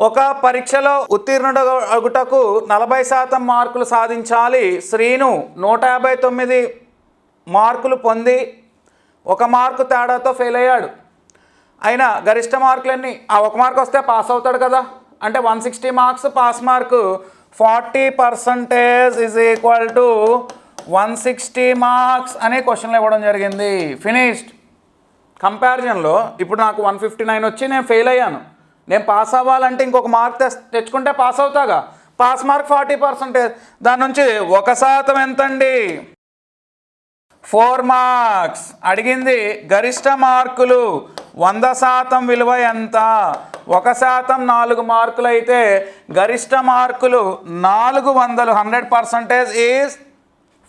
ఒక పరీక్షలో ఉత్తీర్ణుడగుటకు నలభై శాతం మార్కులు సాధించాలి. శ్రీను నూట యాభై తొమ్మిది మార్కులు పొంది ఒక మార్కు తేడాతో ఫెయిల్ అయ్యాడు. అయినా గరిష్ట మార్కులన్నీ? ఆ ఒక మార్క్ వస్తే పాస్ అవుతాడు కదా. అంటే one sixty marks pass mark forty percentage is equal to one sixty marks అనే క్వశ్చన్లు ఇవ్వడం జరిగింది. ఫినిష్డ్. కంపారిజన్లో ఇప్పుడు నాకు వన్ ఫిఫ్టీ నైన్ వచ్చి నేను ఫెయిల్ అయ్యాను. నేను పాస్ అవ్వాలంటే ఇంకొక మార్క్ తెచ్చుకుంటే పాస్ అవుతాగా. పాస్ మార్క్ ఫార్టీ పర్సెంటేజ్ దాని నుంచి ఒక శాతం ఎంతండి? Four marks. అడిగింది గరిష్ట మార్కులు వంద శాతం విలువ ఎంత? ఒక శాతం నాలుగు మార్కులు అయితే గరిష్ట మార్కులు నాలుగు వందలు. Hundred percentage is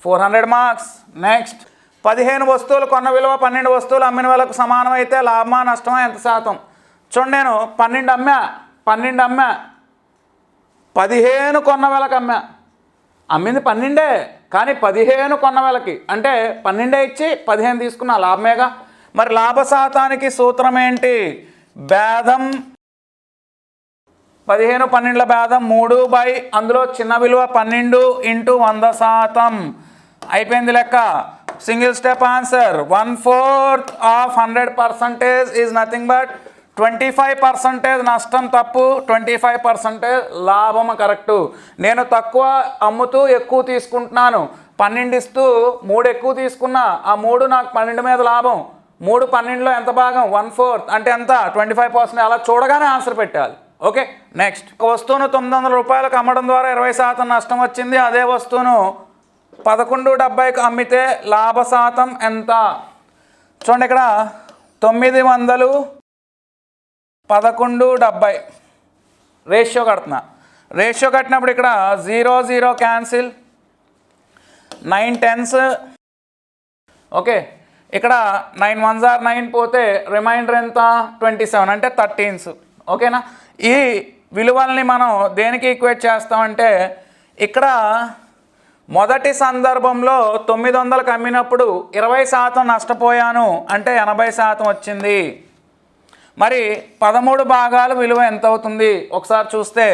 four hundred marks. Next. పదిహేను వస్తువులు కొన్న విలువ పన్నెండు వస్తువులు అమ్మిన వాళ్ళకు సమానం అయితే లాభమా నష్టమా? ఎంత శాతం? చూడండి నేను పన్నెండు అమ్మా పన్నెండు అమ్మా పదిహేను కొన్న వేలకు అమ్మా అమ్మింది పన్నెండే కానీ పదిహేను కొన్న వేలకి. అంటే పన్నెండే ఇచ్చి పదిహేను తీసుకున్న లాభమేగా? మరి లాభ శాతానికి సూత్రం ఏంటి? భేదం పదిహేను పన్నెండుల భేదం మూడు బై అందులో చిన్న విలువ పన్నెండు ఇంటూ వంద శాతం. అయిపోయింది లెక్క. Single step answer. One fourth of hundred percentage is nothing but twenty five percentage నష్టం తప్పు ట్వంటీ ఫైవ్ పర్సంటేజ్ లాభం కరెక్టు. నేను తక్కువ అమ్ముతూ ఎక్కువ తీసుకుంటున్నాను. పన్నెండు ఇస్తూ మూడు ఎక్కువ తీసుకున్నా ఆ మూడు నాకు పన్నెండు మీద లాభం. మూడు పన్నెండులో ఎంత భాగం? One fourth. అంటే ఎంత? ట్వంటీ ఫైవ్ పర్సెంట్ అలా చూడగానే ఆన్సర్ పెట్టాలి. Okay next. ఒక వస్తువును తొమ్మిది వందల రూపాయలకు అమ్మడం ద్వారా ఇరవై శాతం నష్టం వచ్చింది. అదే వస్తువును పదకొండు డెబ్బైకి అమ్మితే లాభ శాతం ఎంత? చూడండి ఇక్కడ తొమ్మిది వందలు పదకొండు డెబ్బై. రేషియో కడుతున్నా. రేషియో కట్టినప్పుడు ఇక్కడ zero zero cancel. Nine tens. Okay. ఇక్కడ నైన్ వన్స్ ఆర్ నైన్ పోతే రిమైండర్ ఎంత? ట్వంటీ సెవెన్ అంటే థర్టీన్స్. ఓకేనా? ఈ విలువల్ని మనం దేనికి ఈక్వేట్ చేస్తామంటే ఇక్కడ మొదటి సందర్భంలో తొమ్మిది వందలకు అమ్మినప్పుడు ఇరవై శాతం నష్టపోయాను అంటే ఎనభై శాతం వచ్చింది. మరి పదమూడు భాగాల విలువ ఎంత అవుతుంది ఒకసారి చూస్తే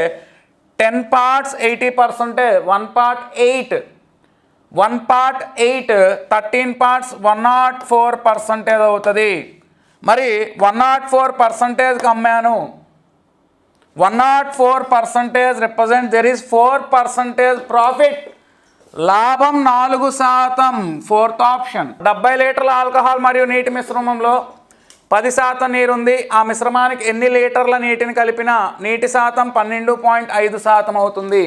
టెన్ పార్ట్స్ ఎయిటీ పర్సెంటే one part eight. One part eight thirteen parts one not four percentage అవుతుంది. మరి వన్ నాట్ ఫోర్ పర్సంటేజ్కి అమ్మాను. One not four percentage represent there is four percentage profit. లాభం నాలుగు శాతం. Fourth option. డెబ్బై లీటర్ల ఆల్కహాల్ మరియు నీటి మిశ్రమంలో పది శాతం నీరు ఉంది ఆ మిశ్రమానికి ఎన్ని లీటర్ల నీటిని కలిపినా నీటి శాతం పన్నెండు పాయింట్ ఐదు శాతం అవుతుంది.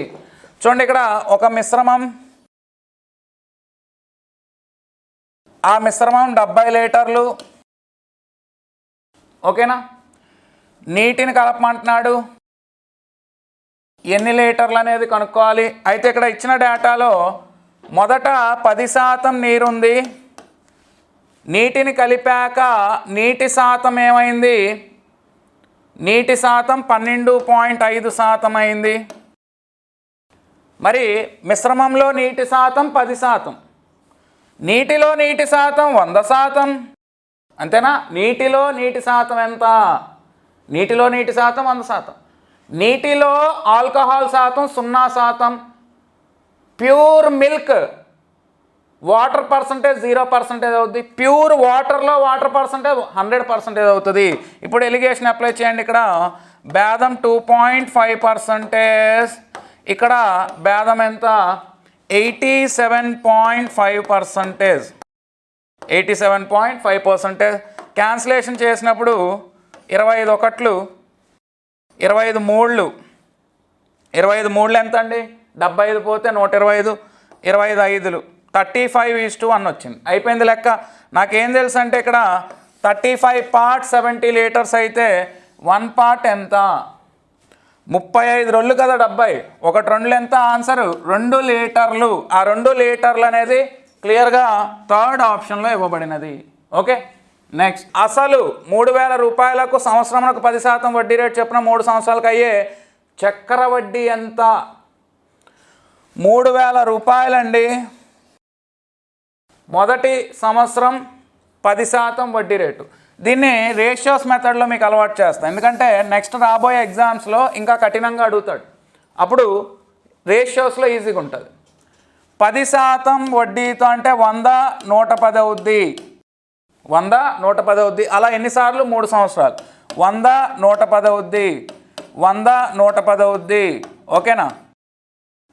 చూడండి ఇక్కడ ఒక మిశ్రమం. ఆ మిశ్రమం డెబ్బై లీటర్లు. ఓకేనా? నీటిని కలపమంటున్నాడు. ఎన్ని లీటర్లు అనేది కనుక్కోవాలి. అయితే ఇక్కడ ఇచ్చిన డేటాలో మొదట పది శాతం నీరుంది. నీటిని కలిపాక నీటి శాతం ఏమైంది? నీటి శాతం పన్నెండు పాయింట్ ఐదు శాతం అయింది. మరి మిశ్రమంలో నీటి శాతం పది శాతం. నీటిలో నీటి శాతం వంద శాతం. అంతేనా? నీటిలో నీటి శాతం ఎంత? నీటిలో నీటి శాతం వంద శాతం. నీటిలో ఆల్కహాల్ శాతం సున్నా శాతం. Pure milk water percentage zero percentage అవుతుంది ప్యూర్ వాటర్లో వాటర్ పర్సంటేజ్ హండ్రెడ్ పర్సంటేజ్ అవుతుంది. ఇప్పుడు ఎలిగేషన్ అప్లై చేయండి ఇక్కడ. భేదం టూ పాయింట్ ఫైవ్ పర్సంటేజ్. ఇక్కడ భేదం ఎంత? Eighty seven point five percentage. Eighty seven point five percentage. Cancellation చేసినప్పుడు ఇరవై ఐదు ఒకట్లు ఇరవై ఐదు మూళ్ళు. ఇరవై ఐదు మూళ్ళు ఎంత అండి డెబ్బై ఐదు పోతే నూట ఇరవై ఐదు ఇరవై ఐదు ఐదులు. Thirty five is to one వచ్చింది. అయిపోయింది లెక్క. నాకేం తెలుసు అంటే ఇక్కడ thirty five part seventy liters అయితే వన్ పార్ట్ ఎంత? ముప్పై ఐదు రొళ్ళు కదా డెబ్బై. ఒకటి రెండు ఎంత? ఆన్సర్ రెండు లీటర్లు. ఆ రెండు లీటర్లు అనేది క్లియర్గా థర్డ్ ఆప్షన్లో ఇవ్వబడినది. ఓకే? నెక్స్ట్ అసలు మూడు వేల రూపాయలకు సంవత్సరమునకు పది శాతం వడ్డీ రేట్ చెప్పిన మూడు సంవత్సరాలకు అయ్యే చక్కెర వడ్డీ ఎంత? మూడు వేల రూపాయలండి. మొదటి సంవత్సరం పది శాతం వడ్డీ రేటు. దీన్ని రేషియోస్ మెథడ్లో మీకు అలవాటు చేస్తాను ఎందుకంటే నెక్స్ట్ రాబోయే ఎగ్జామ్స్లో ఇంకా కఠినంగా అడుగుతాడు. అప్పుడు రేషియోస్లో ఈజీగా ఉంటుంది. పది శాతం వడ్డీతో అంటే వంద నూట పది అవుద్ది. వంద నూట పది అవుద్ది. అలా ఎన్నిసార్లు? మూడు సంవత్సరాలు. వంద నూట పది అవుద్ది. వంద నూట పది అవుద్ది. ఓకేనా?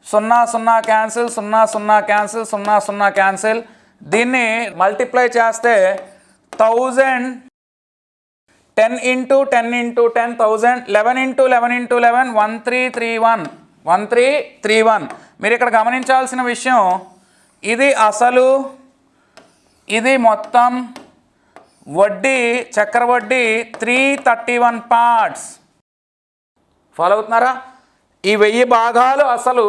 సున్నా సున్నా క్యాన్సిల్ సున్నా సున్నా క్యాన్సిల్ సున్నా సున్నా క్యాన్సిల్. దీన్ని మల్టిప్లై చేస్తే thousand ten into ten into ten thousand eleven into eleven into eleven one three three one one three three one మీరు ఇక్కడ గమనించాల్సిన విషయం ఇది అసలు ఇది మొత్తం వడ్డీ చక్ర వడ్డీ three thirty one parts follow అవుతున్నారా? ఈ వెయ్యి భాగాలు అసలు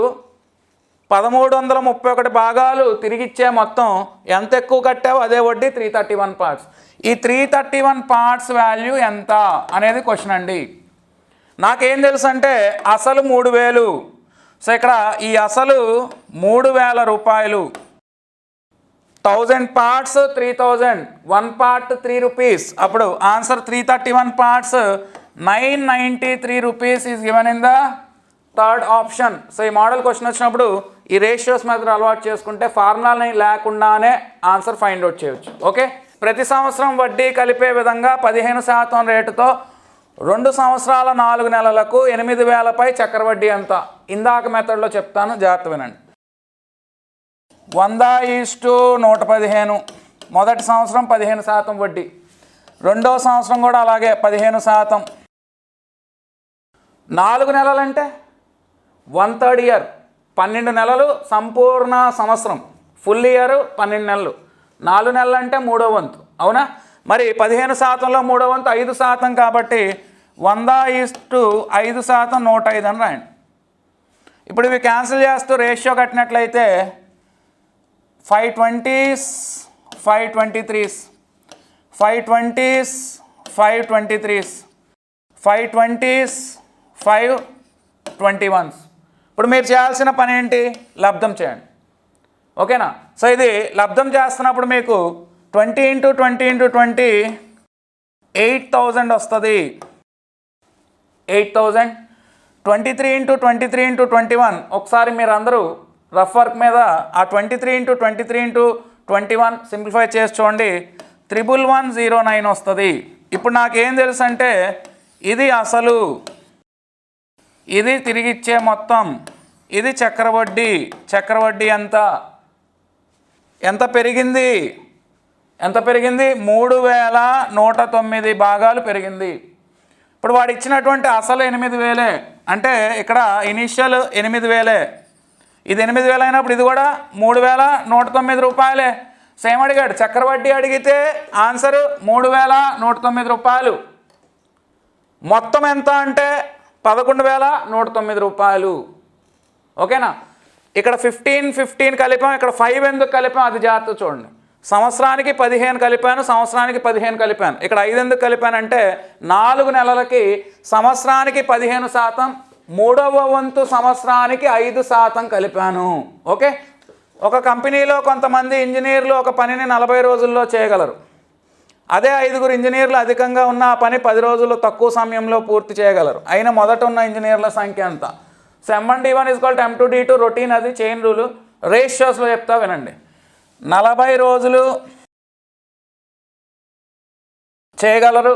పదమూడు వందల ముప్పై ఒకటి భాగాలు తిరిగిచ్చే మొత్తం ఎంత ఎక్కువ కట్టావో? అదే వడ్డీ త్రీ థర్టీ వన్ పార్ట్స్ ఈ three thirty one parts value ఎంత అనేది క్వశ్చన్ అండి. నాకేం తెలుసు అంటే అసలు మూడు వేలు. సో ఇక్కడ ఈ అసలు మూడు వేల రూపాయలు. Thousand parts three thousand one part three rupees అప్పుడు answer three thirty one parts nine ninety three rupees is given in the third option. So ఈ మోడల్ క్వశ్చన్ వచ్చినప్పుడు ఈ రేషియోస్ మెథడ్ అలవాటు చేసుకుంటే ఫార్ములాని లేకుండానే ఆన్సర్ ఫైండ్ అవుట్ చేయవచ్చు okay? ప్రతి సంవత్సరం వడ్డీ కలిపే విధంగా పదిహేను శాతం రేటుతో రెండు సంవత్సరాల నాలుగు నెలలకు ఎనిమిది వేలపై చక్రవడ్డీ ఎంత? ఇందాక మెథడ్లో చెప్తాను జాగ్రత్త వినండి. వంద ఈస్టు నూట పదిహేను. మొదటి సంవత్సరం పదిహేను శాతం వడ్డీ. రెండో సంవత్సరం కూడా అలాగే పదిహేను శాతం. నాలుగు నెలలంటే? వన్ థర్డ్ ఇయర్ పన్నెండు నెలలు సంపూర్ణ సంవత్సరం. ఫుల్ ఇయర్ పన్నెండు నెలలు. నాలుగు నెలలు అంటే మూడో వంతు. అవునా? మరి పదిహేను శాతంలో మూడో వంతు ఐదు శాతం కాబట్టి వంద ఈస్టు ఐదు శాతం నూట ఐదు అని రాయండి. ఇప్పుడు ఇవి క్యాన్సిల్ చేస్తూ ratio కట్టినట్లయితే five twenties five twenty threes five twenties five twenty threes five twenties five twenty ones ఇప్పుడు మీరు చేయాల్సిన పని ఏంటి? లబ్ధం చేయండి. ఓకేనా? సో ఇది లబ్ధం చేస్తున్నప్పుడు మీకు twenty into twenty into twenty eight thousand వస్తుంది. Eight thousand. Twenty three into twenty three into twenty one. ఒకసారి మీరు అందరూ రఫ్ వర్క్ మీద ఆ twenty three into twenty three into twenty one simplify చేసి చూడండి. త్రిబుల్ వన్ జీరో నైన్ వస్తుంది. ఇప్పుడు నాకేం తెలుసు అంటే ఇది అసలు ఇది తిరిగిచ్చే మొత్తం. ఇది చక్రవడ్డీ. చక్రవడ్డీ ఎంత? ఎంత పెరిగింది? ఎంత పెరిగింది? మూడు వేల నూట తొమ్మిది భాగాలు పెరిగింది. ఇప్పుడు వాడు ఇచ్చినటువంటి అసలు ఎనిమిది వేలే. అంటే ఇక్కడ ఇనిషియల్ ఎనిమిది వేలే. ఇది ఎనిమిది వేలు అయినప్పుడు ఇది కూడా మూడు వేల నూట తొమ్మిది రూపాయలే. సేమ్ అడిగాడు చక్రవడ్డీ అడిగితే ఆన్సర్ మూడు వేల నూట తొమ్మిది రూపాయలు. మొత్తం ఎంత అంటే పదకొండు వేల నూట తొమ్మిది రూపాయలు. ఓకేనా? ఇక్కడ ఫిఫ్టీన్ ఫిఫ్టీన్ కలిపాం ఇక్కడ ఫైవ్ ఎందుకు కలిపాం అది జాగ్రత్త చూడండి. సంవత్సరానికి పదిహేను కలిపాను సంవత్సరానికి పదిహేను కలిపాను. ఇక్కడ ఐదు ఎందుకు కలిపానంటే నాలుగు నెలలకి సంవత్సరానికి పదిహేను శాతం మూడవ వంతు సంవత్సరానికి ఐదు శాతం కలిపాను. ఓకే? ఒక కంపెనీలో కొంతమంది ఇంజనీర్లు ఒక పనిని నలభై రోజుల్లో చేయగలరు. అదే ఐదుగురు ఇంజనీర్లు అధికంగా ఉన్న ఆ పని పది రోజులు తక్కువ సమయంలో పూర్తి చేయగలరు. అయినా మొదట ఉన్న ఇంజనీర్ల సంఖ్య అంత so M D one is called M two D two routine అది చైన్ రూలు రేషియోస్లో చెప్తా వినండి. నలభై రోజులు చేయగలరు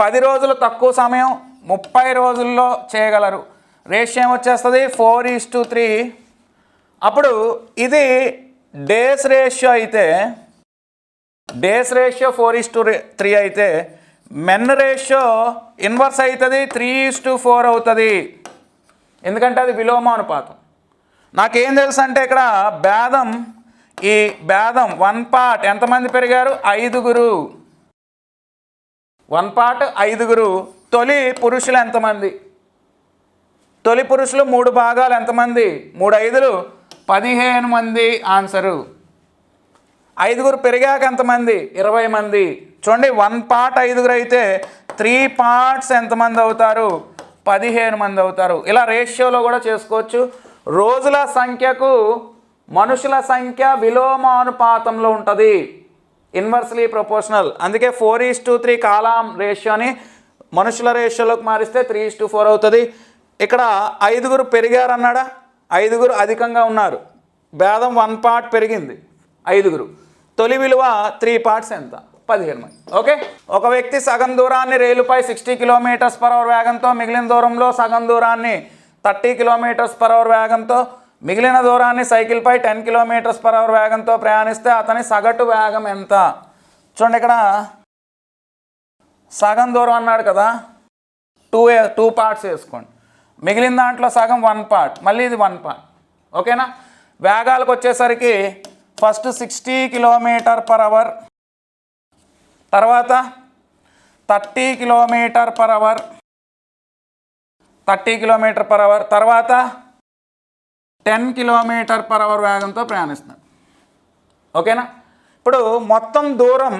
పది రోజులు తక్కువ సమయం ముప్పై రోజుల్లో చేయగలరు. రేషియో ఏమొచ్చేస్తుంది ఫోర్ ఈస్ టు త్రీ. అప్పుడు ఇది డేస్ రేషియో అయితే days ratio four is to three అయితే మెన్ రేషియో ఇన్వర్స్ అవుతుంది త్రీ ఈస్ టు ఫోర్ అవుతుంది. ఎందుకంటే అది విలోమానుపాతం నాకేం తెలుసు అంటే ఇక్కడ భేదం ఈ భేదం వన్ పార్ట్ ఎంతమంది పెరిగారు? ఐదుగురు. వన్ పార్ట్ ఐదుగురు. తొలి పురుషులు ఎంతమంది? తొలి పురుషులు మూడు భాగాలు ఎంతమంది? మూడు ఐదులు. పదిహేను మంది ఆన్సరు. ఐదుగురు పెరిగాక ఎంతమంది? ఇరవై మంది. చూడండి వన్ పార్ట్ ఐదుగురు అయితే త్రీ పార్ట్స్ ఎంతమంది అవుతారు? పదిహేను మంది అవుతారు. ఇలా రేషియోలో కూడా చేసుకోవచ్చు. రోజుల సంఖ్యకు మనుషుల సంఖ్య విలోమానుపాతంలో ఉంటుంది. Inversely proportional. అందుకే ఫోర్ ఈస్ టు త్రీ కాలాం రేషియోని మనుషుల రేషియోలోకి మారిస్తే త్రీ ఈస్ టు ఫోర్ అవుతుంది. ఇక్కడ ఐదుగురు పెరిగారు అన్నాడా ఐదుగురు అధికంగా ఉన్నారు. భేదం వన్ పార్ట్ పెరిగింది. ఐదుగురు. తొలి విలువ త్రీ పార్ట్స్ ఎంత? పదిహేను మంది ఓకే ఒక వ్యక్తి సగం దూరాన్ని రైలుపై సిక్స్టీ కిలోమీటర్స్ పర్ అవర్ వేగంతో మిగిలిన దూరంలో సగం దూరాన్ని థర్టీ కిలోమీటర్స్ పర్ అవర్ వేగంతో మిగిలిన దూరాన్ని సైకిల్పై టెన్ కిలోమీటర్స్ పర్ అవర్ వేగంతో ప్రయాణిస్తే అతని సగటు వేగం ఎంత? చూడండి ఇక్కడ. సగం దూరం అన్నాడు కదా. టూ టూ పార్ట్స్ వేసుకోండి. మిగిలిన దాంట్లో సగం వన్ పార్ట్ మళ్ళీ ఇది వన్ పార్ట్ ఓకేనా వేగాలకు వచ్చేసరికి first sixty kilometer per hour. తర్వాత thirty kilometer per hour. Thirty kilometer per hour. తర్వాత టెన్ కిలోమీటర్ పర్ అవర్ వేగంతో ప్రయాణిస్తున్నాడు ఓకేనా? ఇప్పుడు మొత్తం దూరం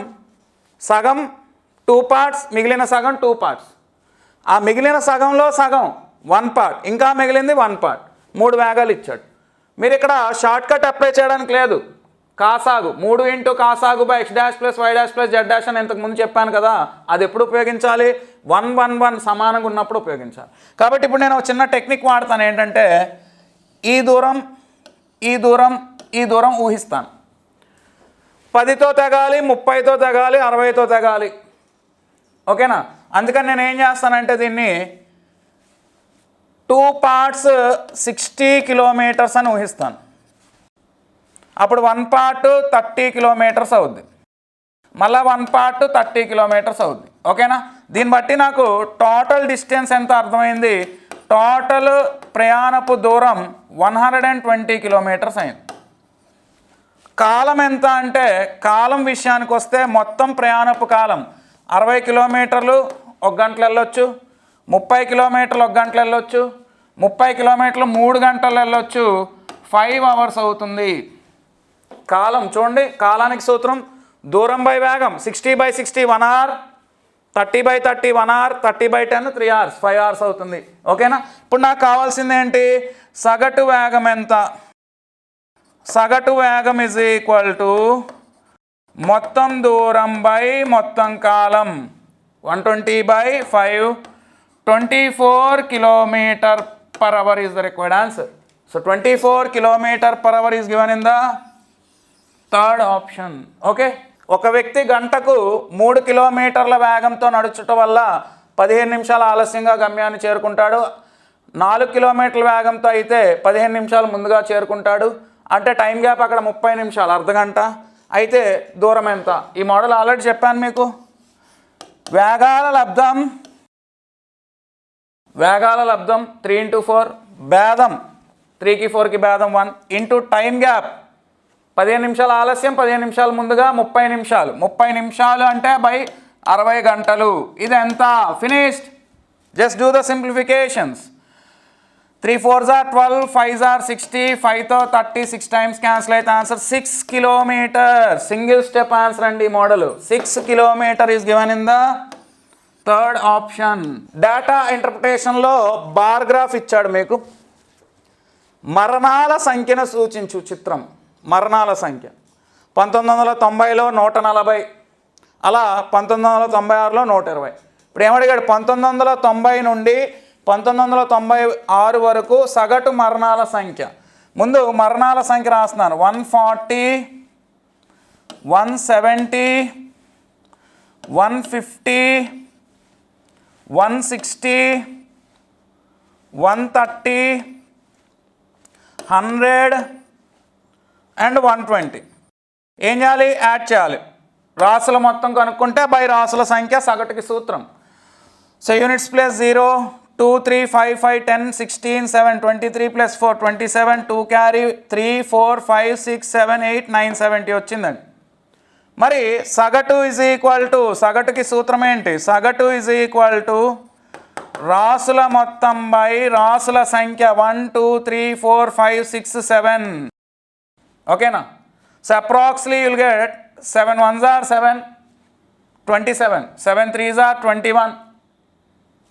సగం టూ పార్ట్స్ మిగిలిన సగం టూ పార్ట్స్. ఆ మిగిలిన సగంలో సగం వన్ పార్ట్ ఇంకా మిగిలింది వన్ పార్ట్. మూడు వేగాలు ఇచ్చాడు. మీరు ఇక్కడ షార్ట్ కట్ అప్లై చేయడానికి లేదు. కాసాగు మూడు into కాసాగు by x dash plus y dash plus z dash అని ఇంతకుముందు చెప్పాను కదా అది ఎప్పుడు ఉపయోగించాలి? వన్ వన్ వన్ సమానంగా ఉన్నప్పుడు ఉపయోగించాలి. కాబట్టి ఇప్పుడు నేను ఒక చిన్న టెక్నిక్ వాడతాను ఏంటంటే ఈ దూరం ఈ దూరం ఈ దూరం ఊహిస్తాను. పదితో తెగాలి ముప్పైతో తెగాలి అరవైతో తెగాలి. ఓకేనా? అందుకని నేను ఏం చేస్తానంటే దీన్ని టూ పార్ట్స్ సిక్స్టీ కిలోమీటర్స్ అని ఊహిస్తాను. అప్పుడు వన్ పార్ట్ థర్టీ కిలోమీటర్స్ అవుద్ది. మళ్ళీ వన్ పార్ట్ థర్టీ కిలోమీటర్స్ అవుద్ది. ఓకేనా? దీన్ని బట్టి నాకు టోటల్ డిస్టెన్స్ ఎంత అర్థమైంది? టోటల్ ప్రయాణపు దూరం one hundred and twenty kilometers అయింది. కాలం ఎంత అంటే కాలం విషయానికి వస్తే మొత్తం ప్రయాణపు కాలం అరవై కిలోమీటర్లు ఒక గంటలు వెళ్ళొచ్చు ముప్పై కిలోమీటర్లు ఒక గంటలు వెళ్ళొచ్చు ముప్పై కిలోమీటర్లు మూడు గంటలు వెళ్ళొచ్చు ఫైవ్ అవర్స్ అవుతుంది. కాలం చూడండి కాలానికి సూత్రం దూరం బై వేగం sixty by sixty one hour thirty by thirty one hour thirty by ten three hours five hours అవుతుంది. ఓకేనా? ఇప్పుడు నాకు కావాల్సింది ఏంటి? సగటు వేగం ఎంత? సగటు వేగం ఇజ్ ఈక్వల్ టు మొత్తం దూరం బై మొత్తం కాలం one twenty by five twenty four kilometer per hour is the required answer so twenty four kilometer per hour is given in the third option. Okay? ఒక వ్యక్తి గంటకు మూడు కిలోమీటర్ల వేగంతో నడుచుట వల్ల పదిహేను నిమిషాలు ఆలస్యంగా గమ్యాన్ని చేరుకుంటాడు. నాలుగు కిలోమీటర్ల వేగంతో అయితే పదిహేను నిమిషాలు ముందుగా చేరుకుంటాడు. అంటే టైం గ్యాప్ అక్కడ ముప్పై నిమిషాలు అర్ధ గంట. అయితే దూరం ఎంత? ఈ మోడల్ ఆల్రెడీ చెప్పాను మీకు. వేగాల లబ్ధం. వేగాల లబ్ధం త్రీ ఇంటూ ఫోర్. భేదం. త్రీకి ఫోర్కి భేదం వన్ ఇంటూ టైం గ్యాప్. పదిహేను నిమిషాలు ఆలస్యం పదిహేను నిమిషాలు ముందుగా ముప్పై నిమిషాలు. ముప్పై నిమిషాలు అంటే బై అరవై గంటలు. ఇది ఎంత? Finished just do the simplifications three four are twelve five are sixty ఫైవ్తో thirty six times cancel అయితే answer six kilometer single step answer అండి ఈ model six kilometer is given in the third option data ఇంటర్ప్రిటేషన్లో bar graph ఇచ్చాడు మీకు. మరణాల సంఖ్యను సూచించు చిత్రం. మరణాల సంఖ్య. పంతొమ్మిది వందల తొంభైలో నూట నలభై అలా పంతొమ్మిది వందల తొంభై ఆరులో నూట ఇరవై ఇప్పుడు ఏమడిగాడు? పంతొమ్మిది వందల తొంభై నుండి పంతొమ్మిది వందల తొంభై ఆరు వరకు సగటు మరణాల సంఖ్య. ముందు మరణాల సంఖ్య రాస్తున్నాను. One forty one seventy one fifty one sixty one thirty hundred and one twenty. ఏం చేయాలి? యాడ్ చేయాలి. రాసుల మొత్తం కనుక్కుంటే బై రాసుల సంఖ్య సగటుకి సూత్రం. So units plus zero two three five five ten sixteen seven twenty three plus four twenty seven two carry three four five six seven eight nine seventy వచ్చిందండి. మరి సగటు ఇజ్ ఈక్వల్ టు సగటుకి సూత్రం ఏంటి? సగటు ఇజ్ ఈక్వల్ టు రాసుల మొత్తం by రాసుల సంఖ్య one two three four five six seven ఓకేనా? So approximately you'll get seven ones are seven twenty seven seven threes are twenty one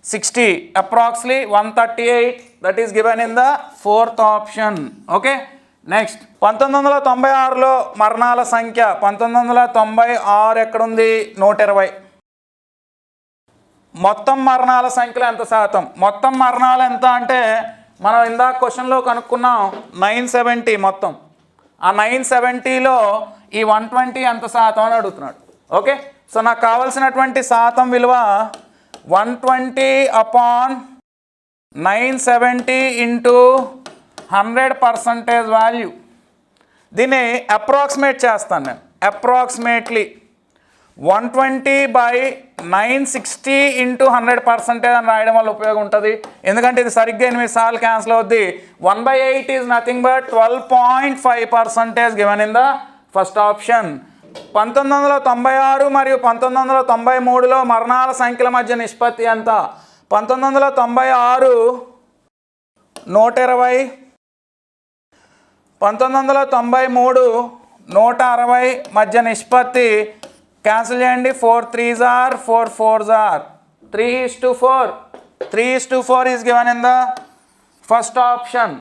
sixty approximately one thirty eight that is given in the fourth option okay next పంతొమ్మిది వందల తొంభై ఆరులో మరణాల సంఖ్య. పంతొమ్మిది వందల తొంభై ఆరు ఎక్కడుంది? నూట ఇరవై. మొత్తం మరణాల సంఖ్యలో ఎంత శాతం? మొత్తం మరణాలు ఎంత అంటే మనం ఇందాక క్వశ్చన్లో కనుక్కున్నాం నైన్ సెవెంటీ మొత్తం. ఆ నైన్ సెవెంటీలో ఈ వన్ ట్వంటీ ఎంత శాతం అని అడుగుతున్నాడు. ఓకే? సో నాకు కావాల్సినటువంటి శాతం విలువ one twenty upon nine seventy into hundred percentage value. దీన్ని అప్రాక్సిమేట్ చేస్తాను నేను. Approximately one twenty by nine sixty into hundred percentage అని రాయడం వల్ల ఉపయోగం ఉంటుంది. ఎందుకంటే ఇది సరిగ్గా ఎనిమిది సార్లు క్యాన్సిల్ అవుద్ది. One by eight is nothing but twelve point five percentage given in the first option. పంతొమ్మిది వందల తొంభై ఆరు మరియు పంతొమ్మిది వందల తొంభై మూడులో మరణాల సంఖ్యల మధ్య నిష్పత్తి ఎంత? పంతొమ్మిది వందల తొంభై ఆరు నూట ఇరవై. పంతొమ్మిది వందల తొంభై మూడు నూట అరవై మధ్య నిష్పత్తి క్యాన్సిల్ చేయండి. Four three are four four are three is to four. Three is to four is given in the first option.